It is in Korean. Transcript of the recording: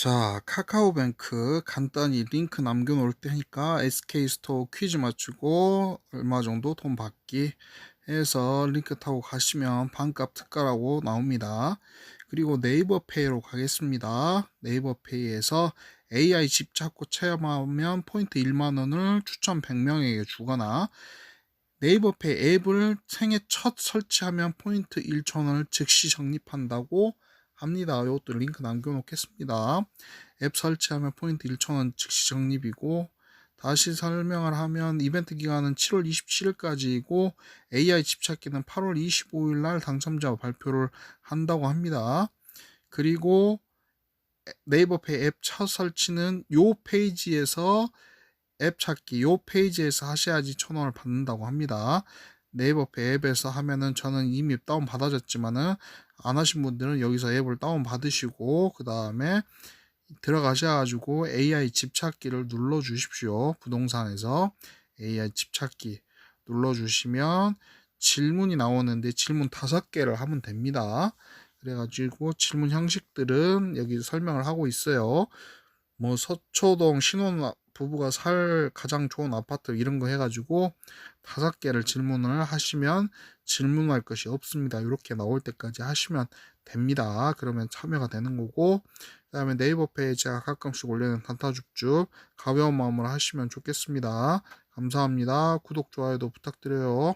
자, 카카오뱅크 간단히 링크 남겨놓을 테니까 SK스토어 퀴즈 맞추고 얼마 정도 돈 받기 해서 링크 타고 가시면 반값 특가라고 나옵니다. 그리고 네이버 페이로 가겠습니다. 네이버 페이에서 AI 집 찾고 체험하면 포인트 1만원을 추천 100명에게 주거나 네이버 페이 앱을 생애 첫 설치하면 포인트 1,000원을 즉시 적립한다고 합니다. 이것도 링크 남겨놓겠습니다. 앱 설치하면 포인트 1,000원 즉시 적립이고 다시 설명을 하면 이벤트 기간은 7월 27일까지이고 AI 집찾기는 8월 25일 날 당첨자 발표를 한다고 합니다. 그리고 네이버페이 앱 첫 설치는 요 페이지에서 앱 찾기 요 페이지에서 하셔야지 천 원을 받는다고 합니다. 네이버페이 앱에서 하면은 저는 이미 다운 받아졌지만은 안 하신 분들은 여기서 앱을 다운 받으시고 그 다음에 들어가셔가지고 AI 집 찾기를 눌러 주십시오. 부동산에서 AI 집 찾기 눌러 주시면 질문이 나오는데 질문 다섯 개를 하면 됩니다. 그래가지고 질문 형식들은 여기 설명을 하고 있어요. 뭐 서초동 신혼 부부가 살 가장 좋은 아파트 이런 거 해가지고 다섯 개를 질문을 하시면 질문할 것이 없습니다. 이렇게 나올 때까지 하시면 됩니다. 그러면 참여가 되는 거고 그 다음에 네이버 페이지가 가끔씩 올리는 단타줍줍 가벼운 마음으로 하시면 좋겠습니다. 감사합니다. 구독, 좋아요도 부탁드려요.